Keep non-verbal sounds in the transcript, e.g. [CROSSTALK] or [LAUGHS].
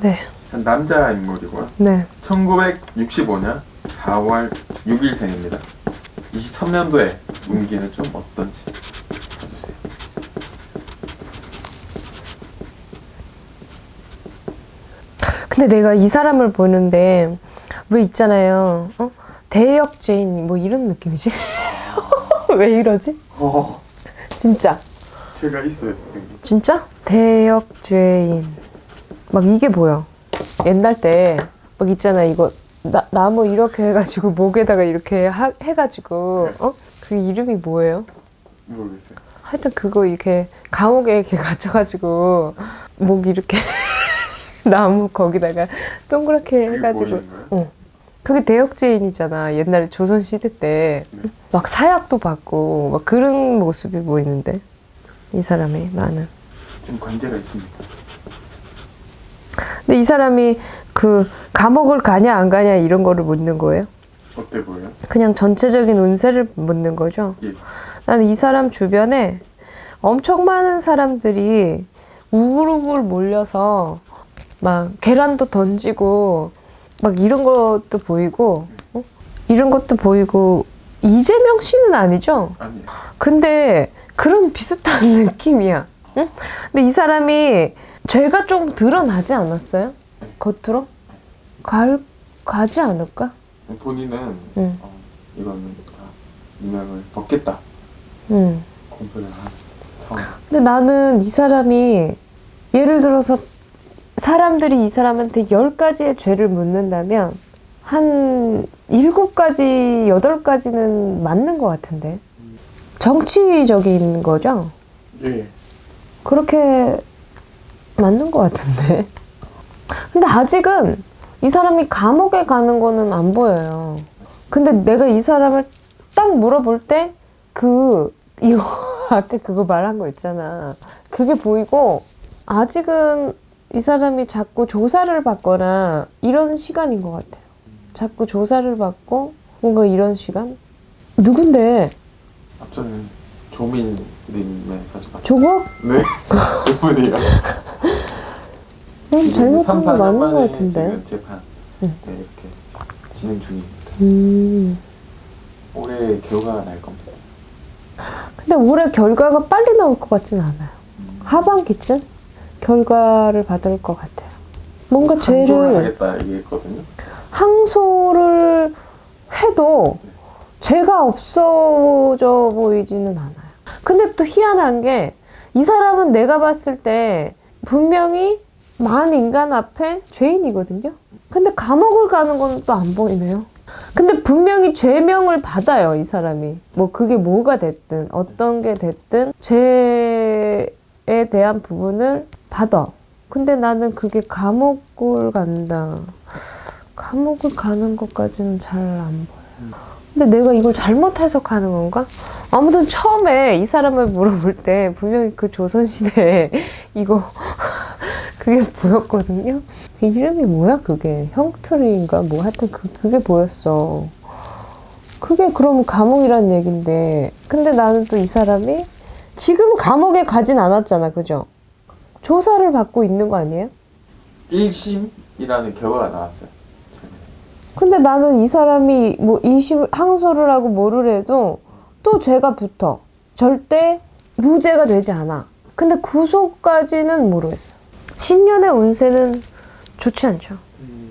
네. 한 남자 인물이고요. 네. 1965년 4월 6일생입니다. 23년도에 운기는 좀 어떤지 봐주세요. 근데 내가 이 사람을 보는데 왜 있잖아요. 어? 대역죄인 뭐 이런 느낌이지? [LAUGHS] 왜 이러지? 어, 진짜. 제가 있어요, 선생님. 진짜? 대역죄인. 막 이게 뭐야? 옛날 때 막 있잖아 이거 나, 나무 이렇게 해가지고 목에다가 이렇게 하, 해가지고 어? 그 이름이 뭐예요? 모르겠어요. 하여튼 그거 이렇게 감옥에 이렇게 [LAUGHS] 갇혀가지고 목 이렇게 [LAUGHS] 나무 거기다가 동그랗게 해가지고? 어. 그게 대역죄인이잖아 옛날에 조선 시대 때 막 사약도 받고 막 그런 모습이 보이는데 이 사람이 나는 좀 관계가 있습니다. 근데 이 사람이 그 감옥을 가냐 안 가냐 이런 거를 묻는 거예요? 어때 보여요? 그냥 전체적인 운세를 묻는 거죠? 예. 나는 이 사람 주변에 엄청 많은 사람들이 우글우글 몰려서 막 계란도 던지고 막 이런 것도 보이고 어? 이런 것도 보이고 이재명 씨는 아니죠? 아니에요. 근데 그런 비슷한 [LAUGHS] 느낌이야. 응? 근데 이 사람이 죄가 좀 드러나지 않았어요? 겉으로? 갈, 가지 않을까? 본인은 응. 어, 이거는 다 유명을 벗겠다 응. 공표를 한 상황. 근데 나는 이 사람이 예를 들어서 사람들이 이 사람한테 열 가지의 죄를 묻는다면 한 일곱 가지, 여덟 가지는 맞는 것 같은데. 정치적인 거죠? 예. 그렇게 맞는 것 같은데. 근데 아직은 이 사람이 감옥에 가는 거는 안 보여요. 근데 내가 이 사람을 딱 물어볼 때 그 이거 [LAUGHS] 아까 그거 말한 거 있잖아. 그게 보이고 아직은 이 사람이 자꾸 조사를 받거나 이런 시간인 것 같아요. 자꾸 조사를 받고 뭔가 이런 시간? 누군데? 앞전에 조민님의 사주가 조국? 네. [LAUGHS] 그분이요. 넌 잘못한 거 3, 4년 맞는 것 만에 같은데. 지금 재판 응. 네, 이렇게 진행 중입니다. 음. 올해 결과가 날 겁니다. 근데 올해 결과가 빨리 나올 것 같진 않아요. 하반기쯤 결과를 받을 것 같아요. 뭔가 항소를 죄를 하겠다 얘기했거든요. 항소를 해도 죄가 없어져 보이지는 않아요. 근데 또 희한한 게 이 사람은 내가 봤을 때 분명히 만 인간 앞에 죄인이거든요. 근데 감옥을 가는 건 또 안 보이네요. 근데 분명히 죄명을 받아요, 이 사람이. 뭐 그게 뭐가 됐든 어떤 게 됐든 죄에 대한 부분을 받아. 근데 나는 그게 감옥을 간다. 감옥을 가는 것까지는 잘 안 보여. 근데 내가 이걸 잘못 해석하는 건가? 아무튼 처음에 이 사람을 물어볼 때 분명히 그 조선시대에 [LAUGHS] 이거 그게 보였거든요. 그 이름이 뭐야 그게? 형트리인가? 뭐 하여튼 그, 그게 보였어. 그게 그럼 감옥이란 얘긴데 근데 나는 또 이 사람이 지금 감옥에 가진 않았잖아 그죠? 조사를 받고 있는 거 아니에요? 1심이라는 결과가 나왔어요. 근데 나는 이 사람이 뭐 이심 항소를 하고 뭐를 해도 또 죄가 붙어. 절대 무죄가 되지 않아. 근데 구속까지는 모르겠어. 신년의 운세는 좋지 않죠. 음,